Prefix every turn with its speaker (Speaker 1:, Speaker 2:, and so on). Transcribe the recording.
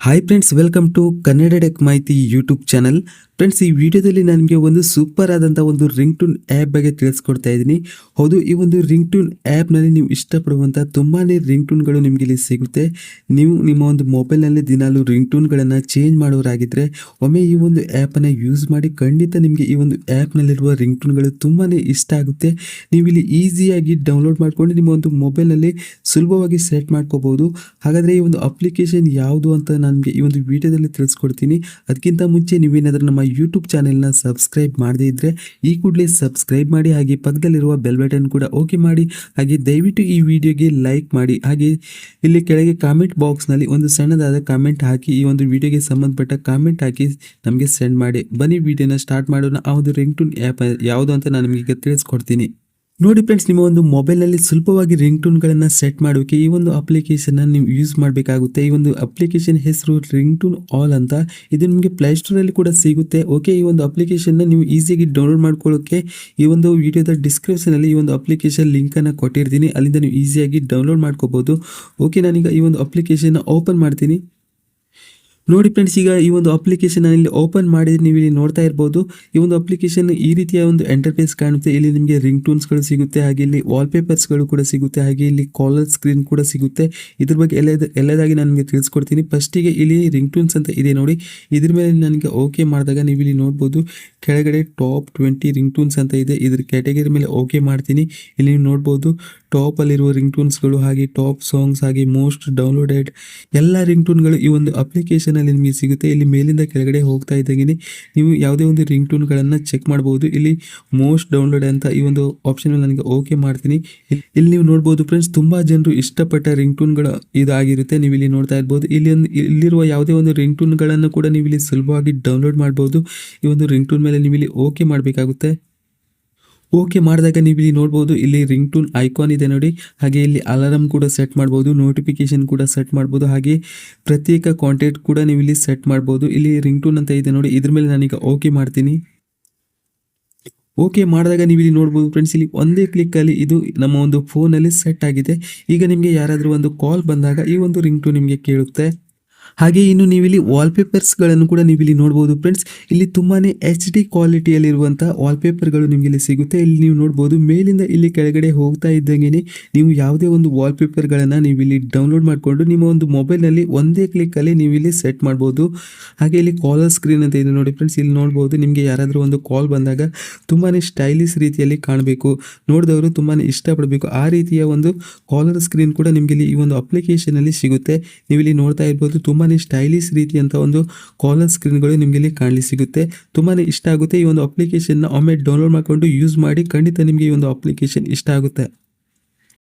Speaker 1: Hi friends welcome to Kannada deck ಮಾಹಿತಿ YouTube channel friends ಈ ವಿಡಿಯೋದಲ್ಲಿ ನಾನು ನಿಮಗೆ ಒಂದು ಸೂಪರ್ ಆದಂಥ ಒಂದು ರಿಂಗ್ ಟೂನ್ ಆ್ಯಪ್ ಬಗ್ಗೆ ತಿಳಿಸ್ಕೊಡ್ತಾ ಇದ್ದೀನಿ. ಹೌದು, ಈ ಒಂದು ರಿಂಗ್ ಟೂನ್ ಆ್ಯಪ್ನಲ್ಲಿ ನೀವು ಇಷ್ಟಪಡುವಂಥ ತುಂಬಾ ರಿಂಗ್ ಟೂನ್ಗಳು ನಿಮಗೆ ಇಲ್ಲಿ ಸಿಗುತ್ತೆ. ನೀವು ನಿಮ್ಮ ಒಂದು ಮೊಬೈಲ್ನಲ್ಲಿ ದಿನಾಲು ರಿಂಗ್ ಟೂನ್ಗಳನ್ನು ಚೇಂಜ್ ಮಾಡೋರಾಗಿದ್ದರೆ ಒಮ್ಮೆ ಈ ಒಂದು ಆ್ಯಪನ್ನು ಯೂಸ್ ಮಾಡಿ ಖಂಡಿತ ನಿಮಗೆ ಈ ಒಂದು ಆ್ಯಪ್ನಲ್ಲಿರುವ ರಿಂಗ್ ಟೂನ್ಗಳು ತುಂಬಾ ಇಷ್ಟ ಆಗುತ್ತೆ. ನೀವು ಇಲ್ಲಿ ಈಸಿಯಾಗಿ ಡೌನ್ಲೋಡ್ ಮಾಡಿಕೊಂಡು ನಿಮ್ಮ ಒಂದು ಮೊಬೈಲ್ನಲ್ಲಿ ಸುಲಭವಾಗಿ ಸೆಟ್ ಮಾಡ್ಕೋಬೋದು. ಹಾಗಾದರೆ ಈ ಒಂದು ಅಪ್ಲಿಕೇಶನ್ ಯಾವುದು ಅಂತ ನನಗೆ ಈ ಒಂದು ವಿಡಿಯೋದಲ್ಲಿ ತಿಳಿಸ್ಕೊಡ್ತೀನಿ. ಅದಕ್ಕಿಂತ ಮುಂಚೆ ನೀವೇನಾದರೂ ನಮ್ಮ ಯೂಟ್ಯೂಬ್ ಚಾನೆಲ್ನ ಸಬ್ಸ್ಕ್ರೈಬ್ ಮಾಡದೇ ಇದ್ದರೆ ಈ ಕೂಡಲೇ ಸಬ್ಸ್ಕ್ರೈಬ್ ಮಾಡಿ, ಹಾಗೆ ಪಕ್ಕದಲ್ಲಿರುವ ಬೆಲ್ ಬಟನ್ ಕೂಡ ಓಕೆ ಮಾಡಿ, ಹಾಗೆ ದಯವಿಟ್ಟು ಈ ವಿಡಿಯೋಗೆ ಲೈಕ್ ಮಾಡಿ, ಹಾಗೆ ಇಲ್ಲಿ ಕೆಳಗೆ ಕಾಮೆಂಟ್ ಬಾಕ್ಸ್ನಲ್ಲಿ ಒಂದು ಸಣ್ಣದಾದ ಕಾಮೆಂಟ್ ಹಾಕಿ, ಈ ಒಂದು ವಿಡಿಯೋಗೆ ಸಂಬಂಧಪಟ್ಟ ಕಾಮೆಂಟ್ ಹಾಕಿ ನಮಗೆ ಸೆಂಡ್ ಮಾಡಿ. ಬನ್ನಿ, ವಿಡಿಯೋನ ಸ್ಟಾರ್ಟ್ ಮಾಡೋಣ. ಆ ಒಂದು ರಿಂಗ್ ಟೂನ್ ಆ್ಯಪ್ ಯಾವುದು ಅಂತ ನಾನು ನಿಮಗೆ ತಿಳಿಸ್ಕೊಡ್ತೀನಿ. ನೋಡಿ ಫ್ರೆಂಡ್ಸ್ ನಿಮ್ಮ ಒಂದು ಮೊಬೈಲಲ್ಲಿ ಸುಲಭವಾಗಿ ರಿಂಗ್ ಟೂನ್ಗಳನ್ನು ಸೆಟ್ ಮಾಡೋಕೆ ಈ ಒಂದು ಅಪ್ಲಿಕೇಶನ್ನ ನೀವು ಯೂಸ್ ಮಾಡಬೇಕಾಗುತ್ತೆ. ಈ ಒಂದು ಅಪ್ಲಿಕೇಶನ್ ಹೆಸರು ರಿಂಗ್ ಟೂನ್ ಆಲ್ ಅಂತ. ಇದು ನಿಮಗೆ ಪ್ಲೇಸ್ಟೋರಲ್ಲಿ ಕೂಡ ಸಿಗುತ್ತೆ. ಓಕೆ ಈ ಒಂದು ಅಪ್ಲಿಕೇಶನ್ನ ನೀವು ಈಸಿಯಾಗಿ ಡೌನ್ಲೋಡ್ ಮಾಡ್ಕೊಳ್ಳೋಕೆ ಈ ಒಂದು ವಿಡಿಯೋದ ಡಿಸ್ಕ್ರಿಪ್ಷನಲ್ಲಿ ಈ ಒಂದು ಅಪ್ಲಿಕೇಶನ್ ಲಿಂಕನ್ನು ಕೊಟ್ಟಿರ್ತೀನಿ. ಅಲ್ಲಿಂದ ನೀವು ಈಸಿಯಾಗಿ ಡೌನ್ಲೋಡ್ ಮಾಡ್ಕೋಬೋದು. ಓಕೆ ನಾನೀಗ ಈ ಒಂದು ಅಪ್ಲಿಕೇಶನ್ನ ಓಪನ್ ಮಾಡ್ತೀನಿ. ನೋಡಿ ಫ್ರೆಂಡ್ಸ್ ಈಗ ಈ ಒಂದು ಅಪ್ಲಿಕೇಶನ್ ಇಲ್ಲಿ ಓಪನ್ ಮಾಡಿದ್ರೆ ನೀವು ಇಲ್ಲಿ ನೋಡ್ತಾ ಇರ್ಬೋದು. ಈ ಒಂದು ಅಪ್ಲಿಕೇಶನ್ ಈ ರೀತಿಯ ಒಂದು ಎಂಟರ್ಫೇಸ್ ಕಾಣುತ್ತೆ. ಇಲ್ಲಿ ನಿಮಗೆ ರಿಂಗ್ ಟೂನ್ಸ್ಗಳು ಸಿಗುತ್ತೆ, ಹಾಗೆ ಇಲ್ಲಿ ವಾಲ್ಪೇಪರ್ಸ್ಗಳು ಕೂಡ ಸಿಗುತ್ತೆ, ಹಾಗೆ ಇಲ್ಲಿ ಕಾಲರ್ ಸ್ಕ್ರೀನ್ ಕೂಡ ಸಿಗುತ್ತೆ. ಇದ್ರ ಬಗ್ಗೆ ಎಲ್ಲ ಎಲ್ಲದಾಗಿ ನಾನು ನಿಮಗೆ ತಿಳಿಸ್ಕೊಡ್ತೀನಿ. ಫಸ್ಟಿಗೆ ಇಲ್ಲಿ ರಿಂಗ್ ಟೂನ್ಸ್ ಅಂತ ಇದೆ ನೋಡಿ. ಇದ್ರ ಮೇಲೆ ನನಗೆ ಓಕೆ ಮಾಡಿದಾಗ ನೀವು ಇಲ್ಲಿ ನೋಡ್ಬೋದು. ಕೆಳಗಡೆ ಟಾಪ್ ಟ್ವೆಂಟಿ ರಿಂಗ್ ಟೂನ್ಸ್ ಅಂತ ಇದೆ. ಇದ್ರ ಕ್ಯಾಟಗರಿ ಮೇಲೆ ಓಕೆ ಮಾಡ್ತೀನಿ. ಇಲ್ಲಿ ನೀವು ನೋಡ್ಬೋದು ಟಾಪಲ್ಲಿರುವ ರಿಂಗ್ ಟೂನ್ಸ್ಗಳು ಹಾಗೆ ಟಾಪ್ ಸಾಂಗ್ಸ್ ಹಾಗೆ ಮೋಸ್ಟ್ ಡೌನ್ಲೋಡೆಡ್ ಎಲ್ಲ ರಿಂಗ್ ಟೂನ್ಗಳು ಈ ಒಂದು ಅಪ್ಲಿಕೇಶನಲ್ಲಿ ನಿಮಗೆ ಸಿಗುತ್ತೆ. ಇಲ್ಲಿ ಮೇಲಿಂದ ಕೆಳಗಡೆ ಹೋಗ್ತಾ ಇದ್ದಾಗೆ ನೀವು ಯಾವುದೇ ಒಂದು ರಿಂಗ್ ಟೂನ್ಗಳನ್ನು ಚೆಕ್ ಮಾಡ್ಬೋದು. ಇಲ್ಲಿ ಮೋಸ್ಟ್ ಡೌನ್ಲೋಡ್ ಅಂತ ಈ ಒಂದು ಆಪ್ಷನ್ ನನಗೆ ಓಕೆ ಮಾಡ್ತೀನಿ. ಇಲ್ಲಿ ನೀವು ನೋಡ್ಬೋದು ಫ್ರೆಂಡ್ಸ್, ತುಂಬ ಜನರು ಇಷ್ಟಪಟ್ಟ ರಿಂಗ್ ಟೂನ್ಗಳು ಇದಾಗಿರುತ್ತೆ. ನೀವು ಇಲ್ಲಿ ನೋಡ್ತಾ ಇರ್ಬೋದು. ಇಲ್ಲಿ ಒಂದು ಇಲ್ಲಿರುವ ಯಾವುದೇ ಒಂದು ರಿಂಗ್ ಟೂನ್ಗಳನ್ನು ಕೂಡ ನೀವು ಇಲ್ಲಿ ಸುಲಭವಾಗಿ ಡೌನ್ಲೋಡ್ ಮಾಡ್ಬೋದು. ಈ ಒಂದು ರಿಂಗ್ ಟೂನ್ ಮೇಲೆ ನೀವು ಇಲ್ಲಿ ಓಕೆ ಮಾಡಬೇಕಾಗುತ್ತೆ. ಓಕೆ ಮಾಡಿದಾಗ ನೀವು ಇಲ್ಲಿ ನೋಡ್ಬೋದು, ಇಲ್ಲಿ ರಿಂಗ್ ಟೂನ್ ಐಕಾನ್ ಇದೆ ನೋಡಿ. ಹಾಗೆ ಇಲ್ಲಿ ಅಲಾರಂ ಕೂಡ ಸೆಟ್ ಮಾಡ್ಬೋದು ನೋಟಿಫಿಕೇಶನ್ ಕೂಡ ಸೆಟ್ ಮಾಡ್ಬೋದು, ಹಾಗೆ ಪ್ರತ್ಯೇಕ ಕಾಂಟ್ಯಾಕ್ಟ್ ಕೂಡ ನೀವು ಇಲ್ಲಿ ಸೆಟ್ ಮಾಡ್ಬೋದು. ಇಲ್ಲಿ ರಿಂಗ್ ಟೂನ್ ಅಂತ ಇದೆ ನೋಡಿ, ಇದ್ರ ಮೇಲೆ ನಾನೀಗ ಓಕೆ ಮಾಡ್ತೀನಿ. ಓಕೆ ಮಾಡಿದಾಗ ನೀವು ಇಲ್ಲಿ ನೋಡ್ಬೋದು ಫ್ರೆಂಡ್ಸ್, ಇಲ್ಲಿ ಒಂದೇ ಕ್ಲಿಕ್ಕಲ್ಲಿ ಇದು ನಮ್ಮ ಒಂದು ಫೋನಲ್ಲಿ ಸೆಟ್ ಆಗಿದೆ. ಈಗ ನಿಮಗೆ ಯಾರಾದರೂ ಒಂದು ಕಾಲ್ ಬಂದಾಗ ಈ ಒಂದು ರಿಂಗ್ ಟೂ ನಿಮಗೆ ಕೇಳುತ್ತೆ. ಹಾಗೆ ಇನ್ನು ನೀವಿಲ್ಲಿ ವಾಲ್ಪೇಪರ್ಸ್ಗಳನ್ನು ಕೂಡ ನೀವಿಲ್ಲಿ ನೋಡಬಹುದು ಫ್ರೆಂಡ್ಸ್ ಇಲ್ಲಿ ತುಂಬಾನೇ ಎಚ್ ಡಿ ಕ್ವಾಲಿಟಿಯಲ್ಲಿರುವಂತಹ ವಾಲ್ಪೇಪರ್ಗಳು ನಿಮಗೆ ಇಲ್ಲಿ ಸಿಗುತ್ತೆ. ಇಲ್ಲಿ ನೀವು ನೋಡಬಹುದು ಮೇಲಿಂದ ಇಲ್ಲಿ ಕೆಳಗಡೆ ಹೋಗ್ತಾ ಇದ್ದಂಗೆ ನೀವು ಯಾವುದೇ ಒಂದು ವಾಲ್ಪೇಪರ್ಗಳನ್ನು ನೀವು ಇಲ್ಲಿ ಡೌನ್ಲೋಡ್ ಮಾಡಿಕೊಂಡು ನಿಮ್ಮ ಒಂದು ಮೊಬೈಲ್ನಲ್ಲಿ ಒಂದೇ ಕ್ಲಿಕ್ಕಲ್ಲಿ ನೀವು ಇಲ್ಲಿ ಸೆಟ್ ಮಾಡಬಹುದು ಹಾಗೆ ಇಲ್ಲಿ ಕಾಲರ್ ಸ್ಕ್ರೀನ್ ಅಂತ ಇದೆ ನೋಡಿ ಫ್ರೆಂಡ್ಸ್ ಇಲ್ಲಿ ನೋಡಬಹುದು ನಿಮಗೆ ಯಾರಾದರೂ ಒಂದು ಕಾಲ್ ಬಂದಾಗ ತುಂಬಾನೇ ಸ್ಟೈಲಿಶ್ ರೀತಿಯಲ್ಲಿ ಕಾಣಬೇಕು. ನೋಡಿದವರು ತುಂಬಾನೇ ಇಷ್ಟಪಡಬೇಕು. ಆ ರೀತಿಯ ಒಂದು ಕಾಲರ್ ಸ್ಕ್ರೀನ್ ಕೂಡ ನಿಮಗೆ ಇಲ್ಲಿ ಈ ಒಂದು ಅಪ್ಲಿಕೇಶನ್ ಅಲ್ಲಿ ಸಿಗುತ್ತೆ. ನೀವು ಇಲ್ಲಿ ನೋಡ್ತಾ ಇರಬಹುದು ತುಂಬಾ ಸ್ಟೈಲಿಶ್ ರೀತಿಯಂತ ಒಂದು ಕಾಲರ್ ಸ್ಕ್ರೀನ್ಗಳು ನಿಮಗೆ ಇಲ್ಲಿ ಕಾಣಲಿ ಸಿಗುತ್ತೆ. ತುಂಬಾ ಇಷ್ಟ ಆಗುತ್ತೆ ಈ ಒಂದು ಅಪ್ಲಿಕೇಶನ್ನ ಒಮ್ಮೆ ಡೌನ್ಲೋಡ್ ಮಾಡಿಕೊಂಡು ಯೂಸ್ ಮಾಡಿ ಖಂಡಿತ ನಿಮಗೆ ಈ ಒಂದು ಅಪ್ಲಿಕೇಶನ್ ಇಷ್ಟ ಆಗುತ್ತೆ.